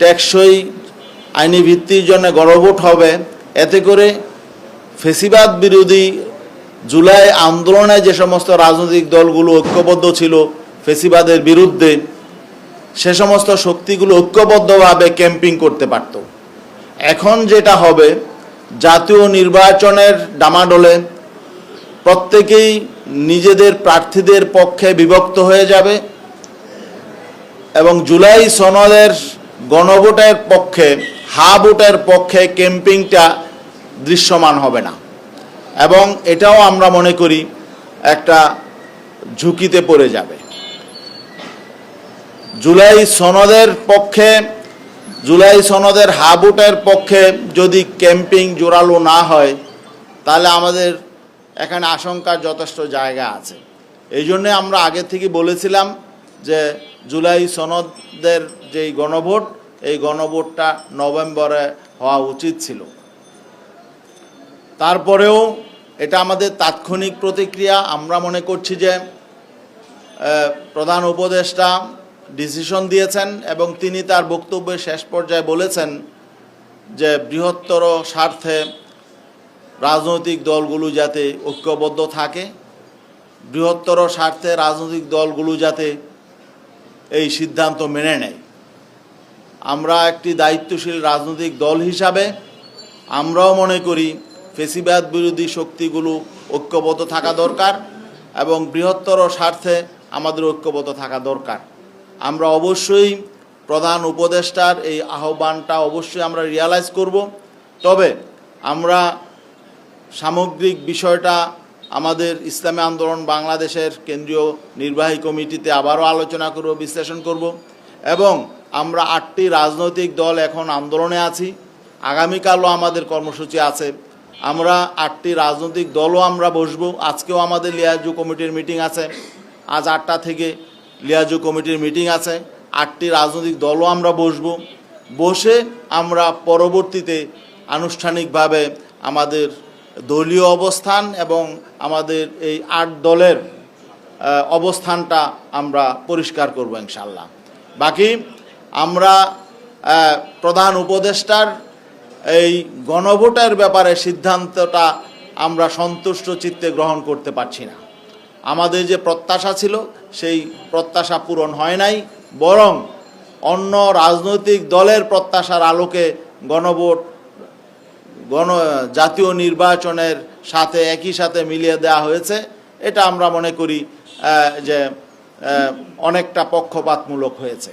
টেকসই আইনি ভিত্তির জন্য গণভোট হবে। এতে করে ফেসিবাদ বিরোধী জুলাই আন্দোলনে যে সমস্ত রাজনৈতিক দলগুলো ঐক্যবদ্ধ ছিল ফেসিবাদের বিরুদ্ধে, সে সমস্ত শক্তিগুলো ঐক্যবদ্ধভাবে ক্যাম্পিং করতে পারত। এখন যেটা হবে, জাতীয় নির্বাচনের ডামাডোলে প্রত্যেকেই নিজেদের প্রার্থীদের পক্ষে বিভক্ত হয়ে যাবে এবং জুলাই সনদের গণভোটের পক্ষে, হা ভোটের পক্ষে ক্যাম্পিংটা দৃশ্যমান হবে না। এবং এটাও আমরা মনে করি একটা ঝুঁকিতে পড়ে যাবে। জুলাই সনদের পক্ষে, জুলাই সনদের হাবুটের পক্ষে যদি ক্যাম্পিং জোরালো না হয়, তাহলে আমাদের এখানে আশঙ্কার যথেষ্ট জায়গা আছে। এই জন্যে আমরা আগে থেকে বলেছিলাম যে জুলাই সনদের যেই গণভোট, এই গণভোটটা নভেম্বরে হওয়া উচিত ছিল। তারপরেও এটা আমাদের তাৎক্ষণিক প্রতিক্রিয়া। আমরা মনে করছি যে প্রধান উপদেষ্টা ডিসিশন দিয়েছেন এবং তিনি তার বক্তব্যের শেষ পর্যায়ে বলেছেন যে, বৃহত্তর স্বার্থে রাজনৈতিক দলগুলো যাতে ঐক্যবদ্ধ থাকে, বৃহত্তর স্বার্থে রাজনৈতিক দলগুলো যাতে এই সিদ্ধান্ত মেনে নেয়। আমরা একটি দায়িত্বশীল রাজনৈতিক দল হিসাবে আমরাও মনে করি ফেসিবাদ বিরোধী শক্তিগুলো ঐক্যবদ্ধ থাকা দরকার এবং বৃহত্তর স্বার্থে আমাদের ঐক্যবদ্ধ থাকা দরকার। আমরা অবশ্যই প্রধান উপদেষ্টার এই আহ্বানটা অবশ্যই আমরা রিয়ালাইজ করব। তবে আমরা সামগ্রিক বিষয়টা আমাদের ইসলামী আন্দোলন বাংলাদেশের কেন্দ্রীয় নির্বাহী কমিটিতে আবারও আলোচনা করব, বিশ্লেষণ করব এবং আমরা আটটি রাজনৈতিক দল এখন আন্দোলনে আছি। আগামীকালও আমাদের কর্মসূচি আছে। আমরা আটটি রাজনৈতিক দলও আমরা বসবো। আজকেও আমাদের লিয়াজু কমিটির মিটিং আছে। আজ আটটা থেকে লিয়াজু কমিটির মিটিং আছে। আটটি রাজনৈতিক দলও আমরা বসবো। বসে আমরা পরবর্তীতে আনুষ্ঠানিকভাবে আমাদের দলীয় অবস্থান এবং আমাদের এই আট দলের অবস্থানটা আমরা পরিষ্কার করব ইনশাল্লাহ বাকি আমরা প্রধান উপদেষ্টার এই গণভোটের ব্যাপারে সিদ্ধান্তটা আমরা সন্তুষ্ট চিত্তে গ্রহণ করতে পারছি না। আমাদের যে প্রত্যাশা ছিল, সেই প্রত্যাশা পূরণ হয় নাই, বরং অন্য রাজনৈতিক দলের প্রত্যাশার আলোকে গণভোট গণ, জাতীয় নির্বাচনের সাথে, একই সাথে মিলিয়ে দেওয়া হয়েছে। এটা আমরা মনে করি যে অনেকটা পক্ষপাতমূলক হয়েছে।